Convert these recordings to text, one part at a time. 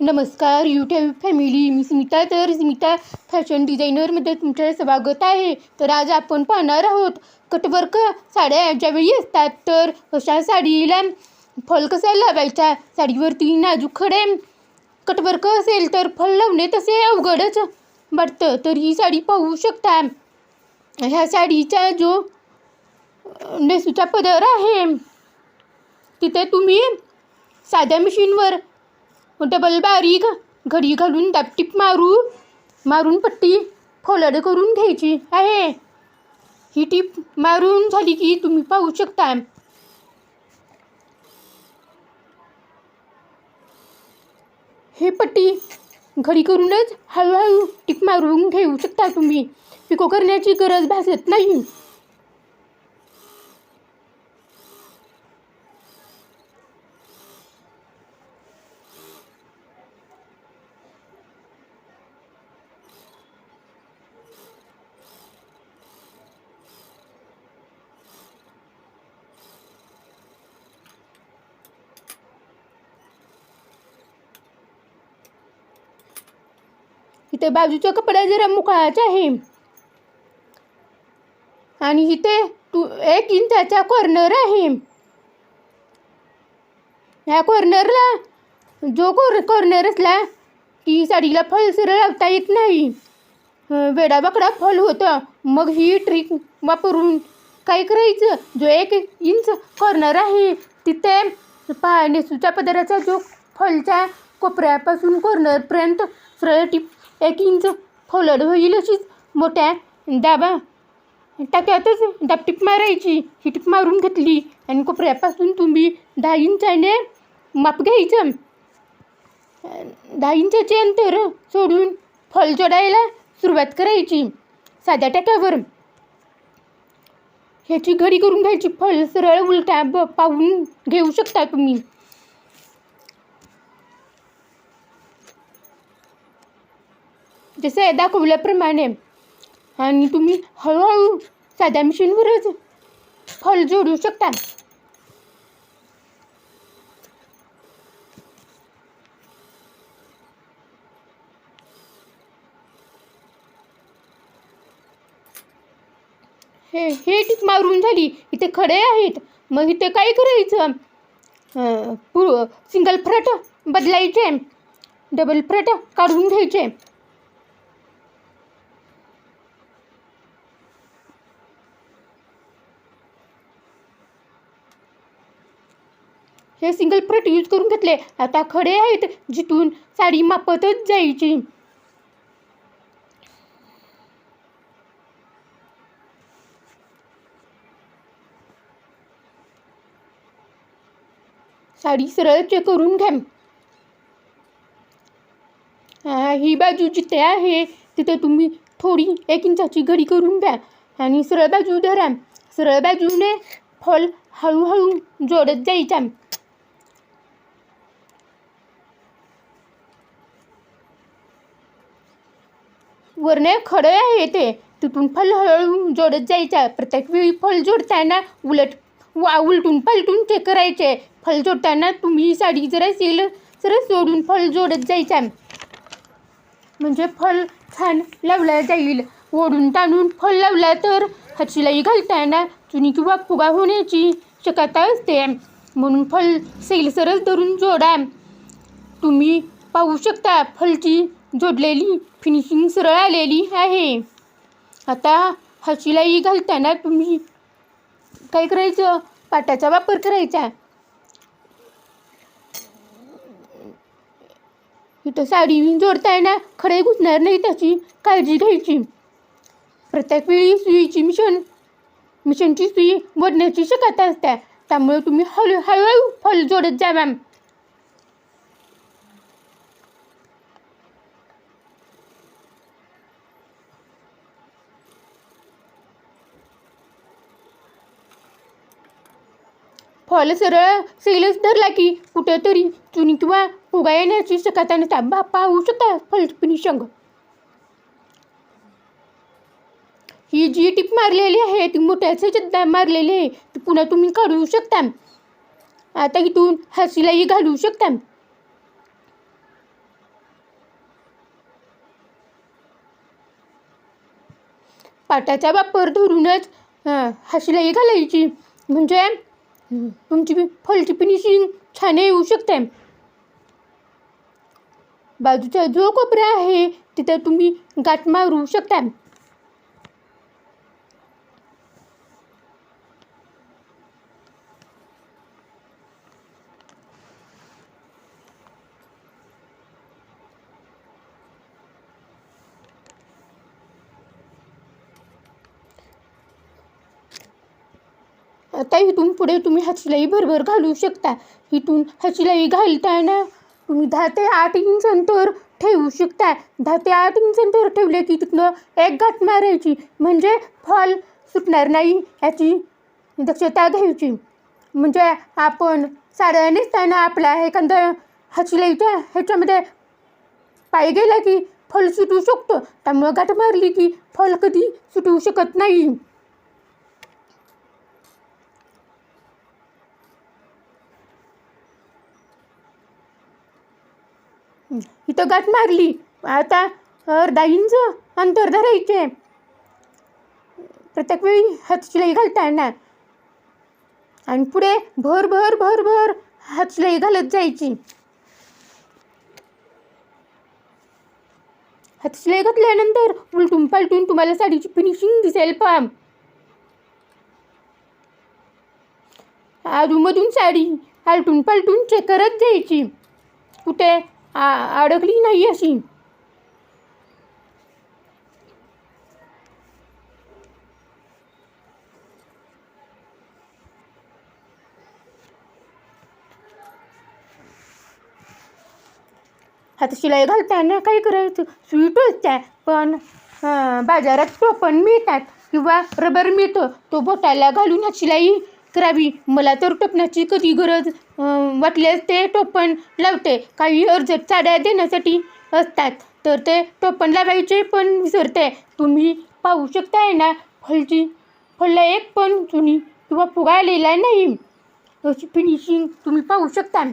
नमस्कार YouTube family मी स्मिता तर Smita fashion डिझायनरमध्ये तुमचे स्वागत आहे. तर आज आपण पाहणार आहोत कटवर्क साड्या ज्यावेळी असतात तर अशा साडीला फल कसा लावायचा? साडीवरती नाजूक खडे कटवर्क असेल तर फल लावणे तसे अवघडच वाटतं. तर ही साडी पाहू शकता. ह्या साडीचा जो नेसूचा पदर आहे तिथे तुम्ही साध्या मशीनवर डबल बारीक घडी घालून दापटीप मारू मारून पट्टी फोलड करून घ्यायची आहे. ही टीप मारून झाली की तुम्ही पाहू शकता. हे पट्टी घडी करूनच हळूहळू टीप मारून घेऊ शकता तुम्ही. पिको करण्याची गरज भासत नाही. इथे बाजूचा कपडा जरा मुकळाचा आहे. आणि इथे तू एक इंचाचा कॉर्नर आहे. ह्या कॉर्नरला जो कोर कॉर्नर असला की साडीला फल सरळ लावता येत नाही. वेडाबाकडा फल होतं. मग ही ट्रिक वापरून काय करायचं? जो एक इंच कॉर्नर आहे तिथे पा नेसूच्या पदराचा जो फलच्या कोपऱ्यापासून कॉर्नरपर्यंत सरळ टिप एक इंच फोलड होईल अशीच मोठ्या दाबा. टाक्यातच दापटीप मारायची. ही टीप मारून घेतली. आणि कोपऱ्यापासून तुम्ही दहा इंचाने माप घ्यायचं. दहा इंचाचे अंतर सोडून फल जोडायला सुरुवात करायची. साध्या टाक्यावर. ह्याची घडी करून घ्यायची. फल सरळ उलट्या ब पाहून घेऊ शकता तुम्ही. जसं दाखवल्याप्रमाणे आणि तुम्ही हळूहळू साध्या मशीनवरच फल जोडू शकता. हे हे टीप मारून झाली. इथे खडे आहेत. मग इथे काय करायचं? पु सिंगल फ्रट बदलायचे. डबल फ्रट काढून घ्यायचे. हे सिंगल फ्रट यूज करून घेतले. आता खडे आहेत जिथून साडी मापतच जायची. साडी सरळ चेक करून घ्या. ही बाजू जिथे आहे तिथे तुम्ही थोडी एक इंचाची घडी करून घ्या आणि सरळ बाजू धरा. सरळ बाजूने फॉल हळूहळू जोडत जायचा वरणे खडे आहे ते. तिथून फल हळूहळू जोडत जायचा प्रत्येक वेळी फल जोडताना उलट वा उलटून पलटून ते करायचे. फल जोडताना तुम्ही साडी जरा सेल सरळ सोडून फल जोडत जायचा म्हणजे फल छान लावला जाईल. ओढून ताणून फल लावला तर हातशिलाई घालताना चुनी किंवा फुगा होण्याची शक्यता असते. म्हणून फल सेल सरस धरून जोडा. तुम्ही पाहू शकता फलची जोडलेली फिनिशिंग सरळ आलेली आहे. आता हा शिलाई घालताना तुम्ही काय करायचं? पाटाचा वापर करायचा. इथं साडी जोडताना खडे घुसणार नाही त्याची काळजी घ्यायची. प्रत्येक वेळी सुईची मिशन मिशनची सुई मोडण्याची शक्यता असते. त्यामुळे तुम्ही हळू हळूहळू फल जोडत जा मॅम फॉल सरळ सेलच धरला की कुठेतरी चुनी किंवा उगा येण्याची शक्यता नसता बाप्पा होऊ शकता फलफिनिशिंग ही जी टीप मारलेली आहे ती मोठ्या सज्जता मारलेली आहे ती पुन्हा तुम्ही काढू शकता आता इथून हसीलाही घालू शकता पाटाचा वापर धरूनच हसीलाही घालायची. म्हणजे तुमची फलची फिनिशिंग छान येऊ शकते बाजूचा जो कोपरा आहे तिथे तुम्ही गाठ मारू शकता आता इथून पुढे तुम्ही हा शिलाई भरभर घालू शकता. इथून हा शिलाई घालताना तुम्ही दहा ते आठ इंच अंतर ठेवू शकता. दहा ते आठ इंच अंतर ठेवले की तिथनं एक घात मारायची. म्हणजे फॉल सुटणार नाही याची दक्षता घ्यायची. म्हणजे आपण साड्या नेसताना आपला एखादा हा शिलाईच्या ह्याच्यामध्ये पाय गेला की फल सुटू शकतो. त्यामुळं गाठ मारली की फल कधी सुटू शकत नाही. इथं गाठ मारली. आता अर्धा इंच अंतर धरायचे प्रत्येक वेळी हात शिलाई घालताना. आणि पुढे भर भर भर भर हात शिलाई घालत जायची. हात शिलाई घातल्यानंतर उलटून पालटून तुम्हाला साडीची फिनिशिंग दिसेल पाम. आजूमधून साडी आलटून पालटून चेक करत जायची. कुठे? आ- अडकली नाही अशी. आता शिलाई घालताना काय करायचं? सुई होत्या पण अं, बाजारात टोपण मिळतात किंवा रबर मिळतं. तो बोटाला घालून शिलाई करावी मला तर टोपणाची कधी गरज वाटल्यास ते टोपण लावते. काही अर्जंट साड्या देण्यासाठी असतात तर ते टोपण लावायचे पण विसरते. तुम्ही पाहू शकताय ना फलची फळला एक पण चुनी किंवा फुगा आलेला नाही. अशी फिनिशिंग तुम्ही पाहू शकता.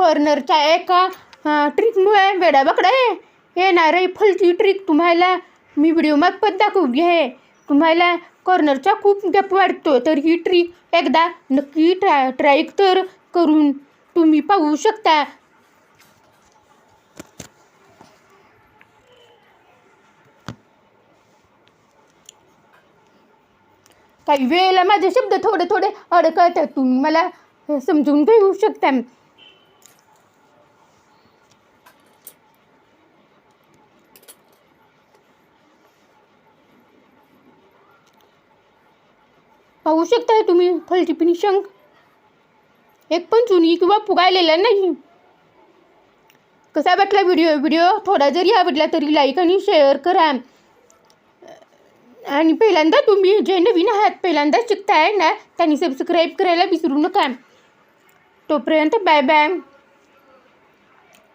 कॉर्नरच्या एका ट्रिकमुळे वेडाबाकडे येणार आहे फलची ट्रिक तुम्हाला मी व्हिडिओ मार्फत दाखवली आहे. तुम्हाला कॉर्नरचा खूप गॅप वाटतो तर ही ट्रिक एकदा नक्की ट्राय ट्राय तर करून तुम्ही पाहू शकता. काही वेळेला माझे शब्द थोडे थोडे अडकळतात तुम्ही मला समजून घेऊ शकता. पाहू शकताय तुम्ही फलची फिनिशिंग एक पण चुनी किंवा फुगायलेला नाही. कसा वाटला व्हिडिओ व्हिडिओ थोडा जरी आवडला तरी लाईक आणि शेअर करा. आणि पहिल्यांदा तुम्ही जे नवीन आहात पहिल्यांदा शिकताय ना त्यांनी सबस्क्राईब करायला विसरू नका. तोपर्यंत बाय बाय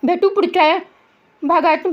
भेटू पुढच्या भागात.